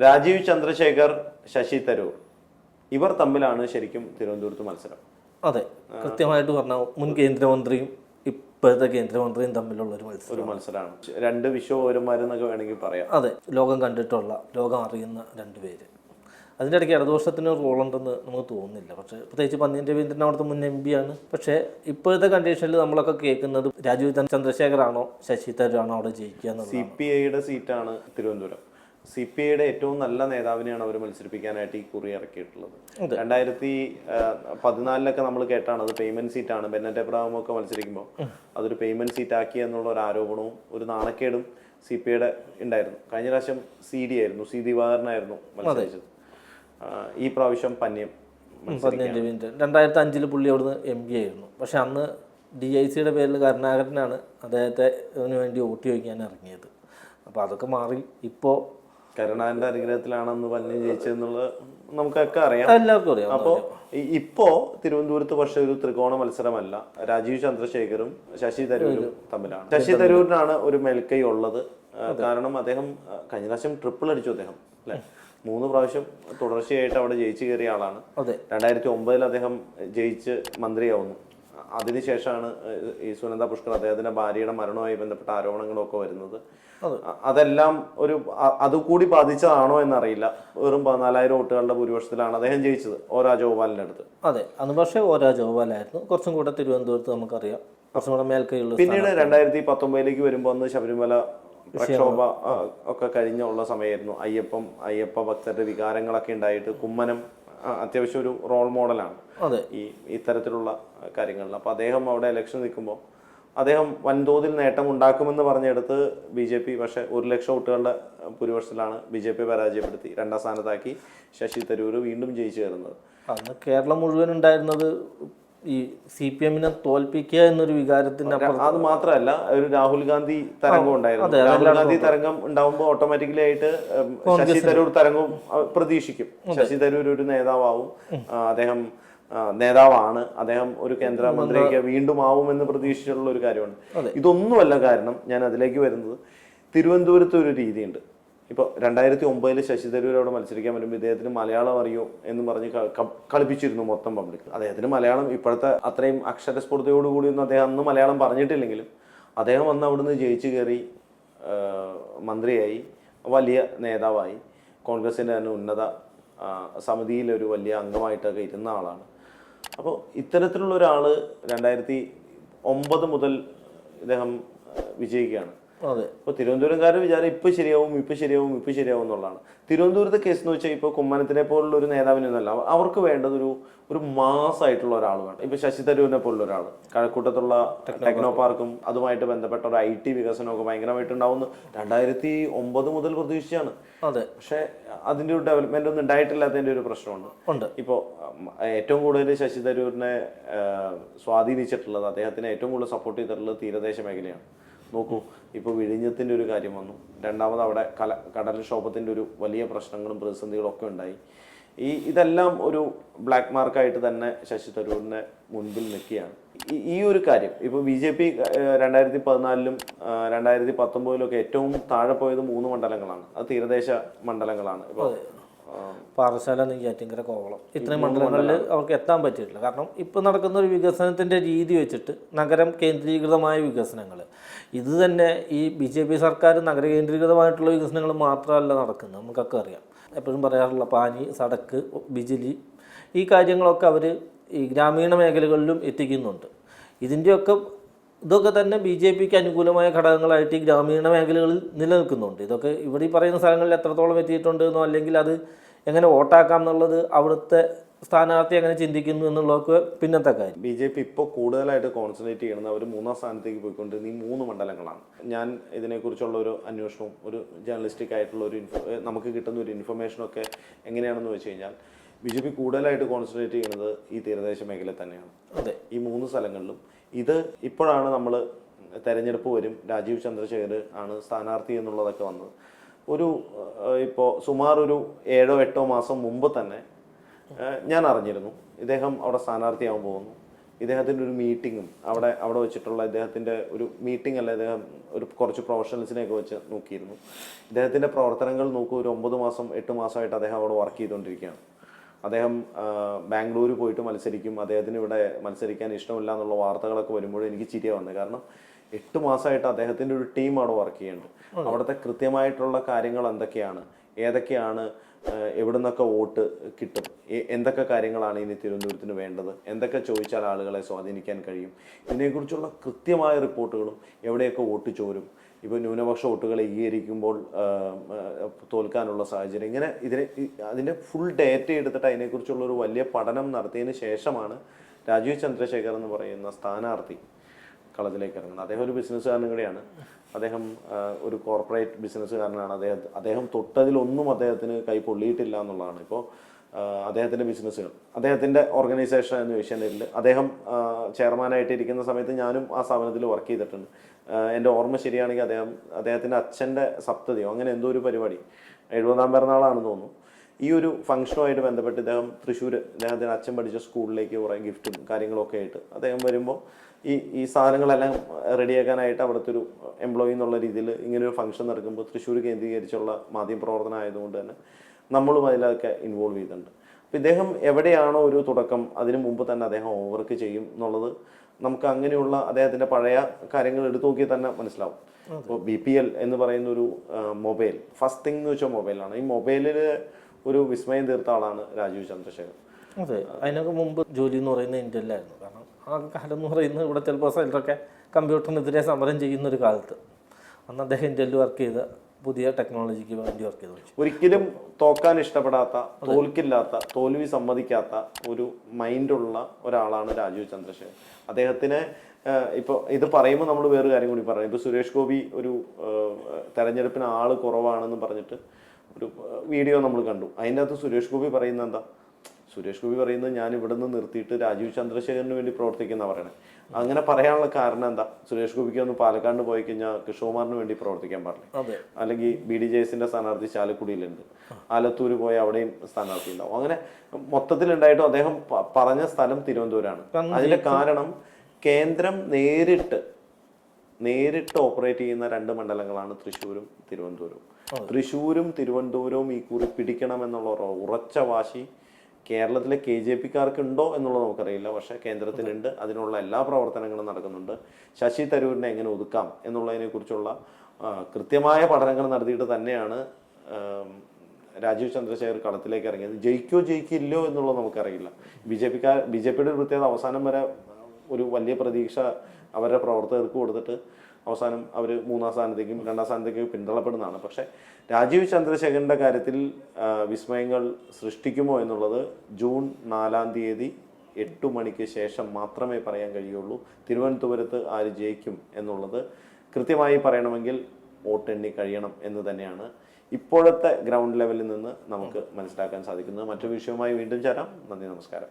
രാജീവ് ചന്ദ്രശേഖർ ശശി തരൂർ ഇവർ തമ്മിലാണ് ശരിക്കും തിരുവനന്തപുരത്ത് മത്സരം. അതെ കൃത്യമായിട്ട് പറഞ്ഞ മുൻ കേന്ദ്രമന്ത്രിയും ഇപ്പോഴത്തെ കേന്ദ്രമന്ത്രിയും തമ്മിലുള്ള ഒരു മത്സരം. ഒരു മത്സരമാണ്. രണ്ട് വിശ്വപൗരന്മാരെന്നൊക്കെ വേണമെങ്കിൽ പറയാം. അതെ ലോകം കണ്ടിട്ടുള്ള ലോകം അറിയുന്ന രണ്ട് പേര്. അതിന്റെ ഇടയ്ക്ക് ഇടതുപക്ഷത്തിന് റോളുണ്ടെന്ന് നമുക്ക് തോന്നുന്നില്ല. പക്ഷേ പ്രത്യേകിച്ച് പന്നിയൻ രവീന്ദ്രൻ അവിടുത്തെ മുൻ എം പി ആണ്. പക്ഷേ ഇപ്പോഴത്തെ കണ്ടീഷനിൽ നമ്മളൊക്കെ കേൾക്കുന്നത് രാജീവ് ചന്ദ്ര- ചന്ദ്രശേഖറാണോ ശശി തരൂരാണോ അവിടെ ജയിക്കുക സി പി ഐയുടെ സീറ്റാണ് തിരുവനന്തപുരം. സി പി ഐയുടെ ഏറ്റവും നല്ല നേതാവിനെയാണ് അവർ മത്സരിപ്പിക്കാനായിട്ട് ഈ കുറി ഇറക്കിയിട്ടുള്ളത്. രണ്ടായിരത്തി പതിനാലിലൊക്കെ നമ്മൾ കേട്ടാണ് അത് പേയ്മെന്റ് സീറ്റാണ് ബെന്നറ്റ് എബ്രാഹിം ഒക്കെ മത്സരിക്കുമ്പോൾ അതൊരു പേയ്മെന്റ് സീറ്റ് ആക്കി എന്നുള്ള ഒരു ആരോപണവും ഒരു നാണക്കേടും സി പി ഐയുടെ ഉണ്ടായിരുന്നു. കഴിഞ്ഞ പ്രാവശ്യം സി ഡി ആയിരുന്നു. സി ദിവാകരനായിരുന്നു മത്സരിച്ചത്. ഈ പ്രാവശ്യം പന്യം രണ്ടായിരത്തി അഞ്ചിൽ പുള്ളി അവിടുന്ന് എം പി ആയിരുന്നു. പക്ഷെ അന്ന് ഡി ഐ സിയുടെ പേരിൽ കരുണാകരനാണ് അദ്ദേഹത്തെ വേണ്ടി വോട്ട് ചോദിക്കാൻ ഇറങ്ങിയത്. അപ്പോൾ അതൊക്കെ മാറി. ഇപ്പോൾ കരുണാകരന്റെ അനുഗ്രഹത്തിലാണെന്ന് പറഞ്ഞു ജയിച്ചെന്നുള്ളത് നമുക്കൊക്കെ അറിയാം. എല്ലാവർക്കും അറിയാം അപ്പോ ഇപ്പോ തിരുവനന്തപുരത്ത് പക്ഷെ ഒരു ത്രികോണ മത്സരമല്ല. രാജീവ് ചന്ദ്രശേഖറും ശശി തരൂരും തമ്മിലാണ്. ശശി തരൂരിനാണ് ഒരു മേൽക്കൈ ഉള്ളത്. കാരണം അദ്ദേഹം കഴിഞ്ഞ പ്രാവശ്യം ട്രിപ്പിൾ അടിച്ചു അദ്ദേഹം അല്ലെ? മൂന്ന് പ്രാവശ്യം തുടർച്ചയായിട്ട് അവിടെ ജയിച്ചു കയറിയ ആളാണ്. രണ്ടായിരത്തി ഒമ്പതിൽ അദ്ദേഹം ജയിച്ച് മന്ത്രിയാവുന്നു. അതിനുശേഷമാണ് ഈ സുനന്ദ പുഷ്കർ അദ്ദേഹത്തിന്റെ ഭാര്യയുടെ മരണവുമായി ബന്ധപ്പെട്ട ആരോപണങ്ങളൊക്കെ വരുന്നത്. അതെല്ലാം ഒരു അതുകൂടി ബാധിച്ചതാണോ എന്നറിയില്ല. വെറും പതിനാലായിരം വോട്ടുകളുടെ ഭൂരിപക്ഷത്തിലാണ് അദ്ദേഹം ജയിച്ചത് ഓ രാജഗോപാലിന്റെ അടുത്ത്. അതെ. അന്ന് പക്ഷേ ഓ രാജഗോപാലായിരുന്നു. കുറച്ചും കൂടെ തിരുവനന്തപുരത്ത് നമുക്കറിയാം. കുറച്ചും കൂടെ മേൽക്കൈയുള്ള പിന്നീട് രണ്ടായിരത്തി പത്തൊമ്പതിലേക്ക് വരുമ്പോൾ അന്ന് ശബരിമല പ്രക്ഷോഭ ഒക്കെ കഴിഞ്ഞുള്ള സമയമായിരുന്നു. അയ്യപ്പം അയ്യപ്പ ഭക്തരുടെ വികാരങ്ങളൊക്കെ ഉണ്ടായിട്ട് കുമ്മനം അത്യാവശ്യം ഒരു റോൾ മോഡലാണ് അതെ. ഈ ഇത്തരത്തിലുള്ള കാര്യങ്ങളിൽ. അപ്പോൾ അദ്ദേഹം അവിടെ ഇലക്ഷൻ നിൽക്കുമ്പോൾ അദ്ദേഹം വൻതോതിൽ നേട്ടം ഉണ്ടാക്കുമെന്ന് പറഞ്ഞെടുത്ത് ബി ജെ പി പക്ഷേ ഒരു ലക്ഷം വോട്ടുകളുടെ ഭൂരിപക്ഷത്തിലാണ് ബി ജെ പി പരാജയപ്പെടുത്തി. രണ്ടാം സ്ഥാനത്താക്കി ശശി തരൂർ വീണ്ടും ജയിച്ചു കയറുന്നത്. അന്ന് കേരളം മുഴുവൻ ഉണ്ടായിരുന്നത് ഈ സി പി എമ്മിനെ തോൽപ്പിക്കുക എന്നൊരു വികാരത്തിന്റെ അത് മാത്രമല്ല ഒരു രാഹുൽ ഗാന്ധി തരംഗം ഉണ്ടായിരുന്നു. രാഹുൽ ഗാന്ധി തരംഗം ഉണ്ടാവുമ്പോൾ ഓട്ടോമാറ്റിക്കലി ആയിട്ട് ശശി തരൂർ തരംഗവും പ്രതീക്ഷിക്കും. ശശി തരൂർ ഒരു നേതാവും അദ്ദേഹം നേതാവാണ്. അദ്ദേഹം ഒരു കേന്ദ്രമന്ത്രിയൊക്കെ വീണ്ടും ആവുമെന്ന് പ്രതീക്ഷിച്ചിട്ടുള്ള ഒരു കാര്യമാണ്. ഇതൊന്നുമല്ല കാരണം ഞാൻ അതിലേക്ക് വരുന്നത്. തിരുവനന്തപുരത്ത് ഒരു രീതിയുണ്ട്. ഇപ്പോൾ രണ്ടായിരത്തി ഒമ്പതിൽ ശശി തരൂർ അവിടെ മത്സരിക്കാൻ വരുമ്പോൾ ഇദ്ദേഹത്തിന് മലയാളം അറിയോ എന്ന് പറഞ്ഞ് കളിപ്പിച്ചിരുന്നു മൊത്തം പബ്ലിക് അദ്ദേഹത്തിന് മലയാളം ഇപ്പോഴത്തെ അത്രയും അക്ഷരസ്ഫുടതയോടുകൂടി ഒന്നും അദ്ദേഹം അന്ന് മലയാളം പറഞ്ഞിട്ടില്ലെങ്കിലും അദ്ദേഹം വന്ന് അവിടുന്ന് ജയിച്ചു കയറി മന്ത്രിയായി വലിയ നേതാവായി. കോൺഗ്രസിന്റെ തന്നെ ഉന്നത സമിതിയിലൊരു വലിയ അംഗമായിട്ടൊക്കെ ഇരുന്ന ആളാണ്. അപ്പോൾ ഇത്തരത്തിലുള്ള ഒരാൾ രണ്ടായിരത്തി ഒമ്പത് മുതൽ ഇദ്ദേഹം വിജയിക്കുകയാണ്. ഇപ്പോൾ തിരുവനന്തപുരംകാർ വിചാരം ഇപ്പൊ ശരിയാവും ഇപ്പൊ ശരിയാവും ഇപ്പൊ ശരിയാവും എന്നുള്ളതാണ്. തിരുവനന്തപുരത്തെ കേസ് എന്ന് വെച്ചാൽ ഇപ്പോൾ കുമ്മനത്തിനെ പോലുള്ള ഒരു നേതാവിനൊന്നല്ല അവർക്ക് വേണ്ടതൊരു ഒരു ഒരു മാസമായിട്ടുള്ള ഒരാൾ വേണം. ഇപ്പൊ ശശി തരൂരിനെ പോലുള്ള ഒരാൾ. കഴക്കൂട്ടത്തുള്ള ടെക്നോ പാർക്കും. അതുമായിട്ട് ബന്ധപ്പെട്ട ഒരു ഐ ടി വികസനമൊക്കെ ഭയങ്കരമായിട്ട് ഉണ്ടാവുന്നു. രണ്ടായിരത്തി ഒമ്പത് മുതൽ പ്രതീക്ഷിച്ചാണ്. അതെ. പക്ഷേ അതിന്റെ ഒരു ഡെവലപ്മെന്റ് ഒന്നും ഉണ്ടായിട്ടില്ലാത്തതിന്റെ ഒരു പ്രശ്നമുണ്ട്. ഉണ്ട്. ഇപ്പോൾ ഏറ്റവും കൂടുതൽ ശശി തരൂരിനെ സ്വാധീനിച്ചിട്ടുള്ളത് അദ്ദേഹത്തിന് ഏറ്റവും കൂടുതൽ സപ്പോർട്ട് ചെയ്തിട്ടുള്ളത് തീരദേശ മേഖലയാണ്. നോക്കൂ ഇപ്പോൾ വിഴിഞ്ഞത്തിന്റെ ഒരു കാര്യം വന്നു. രണ്ടാമത് അവിടെ കല കടൽക്ഷോഭത്തിന്റെ ഒരു വലിയ പ്രശ്നങ്ങളും പ്രതിസന്ധികളും ഒക്കെ ഉണ്ടായി. ഈ ഇതെല്ലാം ഒരു ബ്ലാക്ക് മാർക്കായിട്ട് തന്നെ ശശി തരൂരിനെ മുൻപിൽ നിൽക്കുകയാണ്. ഈ- ഈ ഒരു കാര്യം ഇപ്പോൾ ബി ജെ പി രണ്ടായിരത്തി പതിനാലിലും രണ്ടായിരത്തി പത്തൊമ്പതിലും ഒക്കെ ഏറ്റവും താഴെ പോയത് മൂന്ന് മണ്ഡലങ്ങളാണ്. അത് തീരദേശ മണ്ഡലങ്ങളാണ്. ഇപ്പോൾ പാറശാല നെയ്യാറ്റിങ്കര കോവളം. ഇത്രയും മണ്ഡലങ്ങളിൽ അവർക്ക് എത്താൻ പറ്റിയിട്ടില്ല. കാരണം ഇപ്പോൾ നടക്കുന്ന ഒരു വികസനത്തിന്റെ രീതി വെച്ചിട്ട് നഗരം കേന്ദ്രീകൃതമായ വികസനങ്ങൾ. ഇത് തന്നെ ഈ ബി ജെ പി സർക്കാർ നഗര കേന്ദ്രീകൃതമായിട്ടുള്ള വികസനങ്ങൾ മാത്രമല്ല നടക്കുന്നത്. നമുക്കൊക്കെ അറിയാം. എപ്പോഴും പറയാറുള്ള പാനി സടക്ക് ബിജിലി ഈ കാര്യങ്ങളൊക്കെ അവർ ഈ ഗ്രാമീണ മേഖലകളിലും എത്തിക്കുന്നുണ്ട്. ഇതിന്റെയൊക്കെ ഇതൊക്കെ തന്നെ ബി ജെ പിക്ക് അനുകൂലമായ ഘടകങ്ങളായിട്ട് ഈ ഗ്രാമീണ മേഖലകളിൽ നിലനിൽക്കുന്നുണ്ട്. ഇതൊക്കെ ഇവിടെ ഈ പറയുന്ന സ്ഥലങ്ങളിൽ എത്രത്തോളം എത്തിയിട്ടുണ്ടെന്നോ അല്ലെങ്കിൽ അത് എങ്ങനെ വോട്ടാക്കാം എന്നുള്ളത് അവിടുത്തെ സ്ഥാനാർത്ഥി അങ്ങനെ ചിന്തിക്കുന്നു എന്നുള്ളതൊക്കെ പിന്നത്തെ കാര്യം. ബി ജെ പി ഇപ്പോൾ കൂടുതലായിട്ട് കോൺസെൻട്രേറ്റ് ചെയ്യുന്നത് അവർ മൂന്നാം സ്ഥാനത്തേക്ക് പോയിക്കൊണ്ടിരുന്ന ഈ മൂന്ന് മണ്ഡലങ്ങളാണ്. ഞാൻ ഇതിനെക്കുറിച്ചുള്ള ഒരു അന്വേഷണവും ഒരു ജേർണലിസ്റ്റിക് ആയിട്ടുള്ള ഒരു ഇൻഫോ നമുക്ക് കിട്ടുന്ന ഒരു ഇൻഫർമേഷനും ഒക്കെ എങ്ങനെയാണെന്ന് വെച്ച് കഴിഞ്ഞാൽ ബി ജെ പി കൂടുതലായിട്ട് കോൺസെൻട്രേറ്റ് ചെയ്യുന്നത് ഈ തീരദേശ മേഖല തന്നെയാണ്. അതെ. ഈ മൂന്ന് സ്ഥലങ്ങളിലും. ഇത് ഇപ്പോഴാണ് നമ്മൾ തെരഞ്ഞെടുപ്പ് വരും. രാജീവ് ചന്ദ്രശേഖർ ആണ് സ്ഥാനാർത്ഥി എന്നുള്ളതൊക്കെ വന്നത്. ഒരു ഇപ്പോൾ സുമാർ ഒരു ഏഴോ എട്ടോ മാസം മുമ്പ് തന്നെ ഞാൻ അറിഞ്ഞിരുന്നു. ഇദ്ദേഹം അവിടെ സ്ഥാനാർത്ഥിയാവാൻ പോകുന്നു. ഇദ്ദേഹത്തിന്റെ ഒരു മീറ്റിങ്ങും അവിടെ അവിടെ വെച്ചിട്ടുള്ള ഇദ്ദേഹത്തിന്റെ ഒരു മീറ്റിംഗ് അല്ല ഇദ്ദേഹം ഒരു കുറച്ച് പ്രൊഫഷണൽസിനെയൊക്കെ വെച്ച് നോക്കിയിരുന്നു. ഇദ്ദേഹത്തിന്റെ പ്രവർത്തനങ്ങൾ നോക്കൂ ഒരു ഒമ്പത് മാസം എട്ട് മാസമായിട്ട് അദ്ദേഹം അവിടെ വർക്ക് ചെയ്തുകൊണ്ടിരിക്കുകയാണ്. അദ്ദേഹം ബാംഗ്ലൂർ പോയിട്ട് മത്സരിക്കും. അദ്ദേഹത്തിന് ഇവിടെ മത്സരിക്കാൻ ഇഷ്ടമില്ല എന്നുള്ള വാർത്തകളൊക്കെ വരുമ്പോഴും എനിക്ക് ചിരിയ വന്നത്. കാരണം എട്ട് മാസമായിട്ട് അദ്ദേഹത്തിന്റെ ഒരു ടീമാണ് അവിടെ വർക്ക് ചെയ്യുന്നുണ്ട് അവിടുത്തെ കൃത്യമായിട്ടുള്ള കാര്യങ്ങൾ എന്തൊക്കെയാണ്? ഏതൊക്കെയാണ് എവിടെ നിന്നൊക്കെ വോട്ട് കിട്ടും? എന്തൊക്കെ കാര്യങ്ങളാണ് ഇനി തിരുവനന്തപുരത്തിന് വേണ്ടത്? എന്തൊക്കെ ചോദിച്ചാൽ ആളുകളെ സ്വാധീനിക്കാൻ കഴിയും? ഇതിനെക്കുറിച്ചുള്ള കൃത്യമായ റിപ്പോർട്ടുകളും എവിടെയൊക്കെ വോട്ട് ചോരും? ഇപ്പോൾ ന്യൂനപക്ഷ വോട്ടുകൾ ഏകീകരിക്കുമ്പോൾ തോൽക്കാനുള്ള സാഹചര്യം. ഇങ്ങനെ ഇതിനെ അതിന്റെ ഫുൾ ഡേറ്റ എടുത്തിട്ട് അതിനെക്കുറിച്ചുള്ള ഒരു വലിയ പഠനം നടത്തിയതിന് ശേഷമാണ് രാജീവ് ചന്ദ്രശേഖർ എന്ന് പറയുന്ന സ്ഥാനാർത്ഥി കളത്തിലേക്ക് ഇറങ്ങുന്നത്. അദ്ദേഹം ഒരു ബിസിനസ്സുകാരനും കൂടിയാണ്. അദ്ദേഹം ഒരു കോർപ്പറേറ്റ് ബിസിനസ്സുകാരനാണ് അദ്ദേഹം അദ്ദേഹം തൊട്ടതിലൊന്നും അദ്ദേഹത്തിന് കൈ പൊള്ളിയിട്ടില്ല എന്നുള്ളതാണ്. ഇപ്പോൾ അദ്ദേഹത്തിന്റെ ബിസിനസ്സുകൾ അദ്ദേഹത്തിന്റെ ഓർഗനൈസേഷൻ എന്ന് ചോദിച്ചാൽ അദ്ദേഹം ചെയർമാനായിട്ട് ഇരിക്കുന്ന സമയത്ത് ഞാനും ആ സ്ഥാപനത്തിൽ വർക്ക് ചെയ്തിട്ടുണ്ട്. എന്റെ ഓർമ്മ ശരിയാണെങ്കിൽ അദ്ദേഹം അദ്ദേഹത്തിന്റെ അച്ഛന്റെ സപ്തതിയോ അങ്ങനെ എന്തോ ഒരു പരിപാടി. എഴുപതാം പിറന്നാളാണെന്ന് തോന്നുന്നു. ഈ ഒരു ഫംഗ്ഷനുമായിട്ട് ബന്ധപ്പെട്ട് ഇദ്ദേഹം തൃശ്ശൂർ അദ്ദേഹത്തിന്റെ അച്ഛൻ പഠിച്ച സ്കൂളിലേക്ക് കുറേ ഗിഫ്റ്റും കാര്യങ്ങളൊക്കെ ആയിട്ട് അദ്ദേഹം വരുമ്പോൾ ഈ ഈ സാധനങ്ങളെല്ലാം റെഡിയാക്കാനായിട്ട് അവിടുത്തെ ഒരു എംപ്ലോയി എന്നുള്ള രീതിയിൽ ഇങ്ങനെ ഒരു ഫംഗ്ഷൻ നടക്കുമ്പോൾ തൃശ്ശൂർ കേന്ദ്രീകരിച്ചുള്ള മാധ്യമ പ്രവർത്തനം ആയതുകൊണ്ട് തന്നെ നമ്മളും അതിലൊക്കെ ഇൻവോൾവ് ചെയ്തിട്ടുണ്ട്. അപ്പം ഇദ്ദേഹം എവിടെയാണോ ഒരു തുടക്കം അതിനു മുമ്പ് തന്നെ അദ്ദേഹം ഓവർക്ക് ചെയ്യും എന്നുള്ളത് നമുക്ക് അങ്ങനെയുള്ള അദ്ദേഹത്തിന്റെ പഴയ കാര്യങ്ങൾ എടുത്തു നോക്കിയാൽ തന്നെ മനസ്സിലാവും. അപ്പോൾ ബി പി എൽ എന്ന് പറയുന്ന ഒരു മൊബൈൽ ഫസ്റ്റ് തിങ് എന്ന് വെച്ചാൽ മൊബൈലാണ് ഈ മൊബൈലിൽ ഒരു വിസ്മയം തീർത്ത ആളാണ് രാജീവ് ചന്ദ്രശേഖർ അതെ അതിനൊക്കെ മുമ്പ് ജോലി എന്ന് പറയുന്നത് ഇന്ത്യയിലായിരുന്നു. കാരണം ആ കാലം എന്ന് പറയുന്നത് ഇവിടെ ചിലപ്പോൾ സൈലറൊക്കെ കമ്പ്യൂട്ടറിനെതിരെ സമരം ചെയ്യുന്ന ഒരു കാലത്ത്. അന്ന് അദ്ദേഹം ഇന്ത്യയിൽ വർക്ക് ചെയ്ത പുതിയ ടെക്നോളജിക്ക് വേണ്ടി വർക്ക് ചെയ്തു. ഒരിക്കലും തോക്കാൻ ഇഷ്ടപ്പെടാത്ത തോൽക്കില്ലാത്ത തോൽവി സമ്മതിക്കാത്ത ഒരു മൈൻഡുള്ള ഒരാളാണ് രാജീവ് ചന്ദ്രശേഖർ അദ്ദേഹത്തിന് ഇപ്പോൾ ഇത് പറയുമ്പോൾ നമ്മൾ വേറെ കാര്യം കൂടി പറയാം. ഇപ്പോൾ സുരേഷ് ഗോപി ഒരു തെരഞ്ഞെടുപ്പിന് ആൾ കുറവാണെന്ന് പറഞ്ഞിട്ട് ഒരു വീഡിയോ നമ്മൾ കണ്ടു. അതിന്റെ അകത്ത് സുരേഷ് ഗോപി പറയുന്നത് എന്താ? സുരേഷ് ഗോപി പറയുന്നത് ഞാൻ ഇവിടെ നിന്ന് നിർത്തിയിട്ട് രാജീവ് ചന്ദ്രശേഖരന് വേണ്ടി പ്രവർത്തിക്കുന്ന പറയണേ അങ്ങനെ പറയാനുള്ള കാരണം എന്താ? സുരേഷ് ഗോപിക്ക് ഒന്ന് പാലക്കാട് പോയി കഴിഞ്ഞാൽ കൃഷ്ണകുമാറിന് വേണ്ടി പ്രവർത്തിക്കാൻ പാടില്ല. അല്ലെങ്കിൽ ബി ഡി ജെ എസിന്റെ സ്ഥാനാർത്ഥി ചാലക്കുടിയിലുണ്ട്. ആലത്തൂർ പോയി അവിടെയും സ്ഥാനാർത്ഥി ഉണ്ടാവും. അങ്ങനെ മൊത്തത്തിലുണ്ടായിട്ടും അദ്ദേഹം പറഞ്ഞ സ്ഥലം തിരുവനന്തപുരമാണ്. അതിന്റെ കാരണം കേന്ദ്രം നേരിട്ട് നേരിട്ട് ഓപ്പറേറ്റ് ചെയ്യുന്ന രണ്ട് മണ്ഡലങ്ങളാണ് തൃശ്ശൂരും തിരുവനന്തപുരവും. തൃശ്ശൂരും തിരുവനന്തപുരവും ഈ കുറി പിടിക്കണം എന്നുള്ള ഉറച്ച വാശി കേരളത്തിലെ കെ ജെ പിക്കാർക്കുണ്ടോ എന്നുള്ളത് നമുക്കറിയില്ല. പക്ഷേ കേന്ദ്രത്തിനുണ്ട്. അതിനുള്ള എല്ലാ പ്രവർത്തനങ്ങളും നടക്കുന്നുണ്ട്. ശശി തരൂരിനെ എങ്ങനെ ഒതുക്കാം എന്നുള്ളതിനെ കുറിച്ചുള്ള കൃത്യമായ പഠനങ്ങൾ നടത്തിയിട്ട് തന്നെയാണ് രാജീവ് ചന്ദ്രശേഖർ കളത്തിലേക്ക് ഇറങ്ങിയത്. ജയിക്കോ ജയിക്കില്ലോ എന്നുള്ളത് നമുക്കറിയില്ല. ബി ജെ പിക്കാർ ബി ജെ പിയുടെ പ്രത്യേകത അവസാനം വരെ ഒരു വലിയ പ്രതീക്ഷ അവരുടെ പ്രവർത്തകർക്ക് കൊടുത്തിട്ട് അവസാനം അവർ മൂന്നാം സ്ഥാനത്തേക്കും രണ്ടാം സ്ഥാനത്തേക്കും പിന്തള്ളപ്പെടുന്നതാണ്. പക്ഷേ രാജീവ് ചന്ദ്രശേഖരന്റെ കാര്യത്തിൽ വിസ്മയങ്ങൾ സൃഷ്ടിക്കുമോ എന്നുള്ളത് ജൂൺ നാലാം തീയതി എട്ടു മണിക്ക് ശേഷം മാത്രമേ പറയാൻ കഴിയുള്ളൂ. തിരുവനന്തപുരത്ത് ആര് ജയിക്കും എന്നുള്ളത് കൃത്യമായി പറയണമെങ്കിൽ വോട്ടെണ്ണി കഴിയണം എന്ന് തന്നെയാണ് ഇപ്പോഴത്തെ ഗ്രൗണ്ട് ലെവലിൽ നിന്ന് നമുക്ക് മനസ്സിലാക്കാൻ സാധിക്കുന്നത്. മറ്റൊരു വിഷയവുമായി വീണ്ടും ചേരാം. നന്ദി നമസ്കാരം.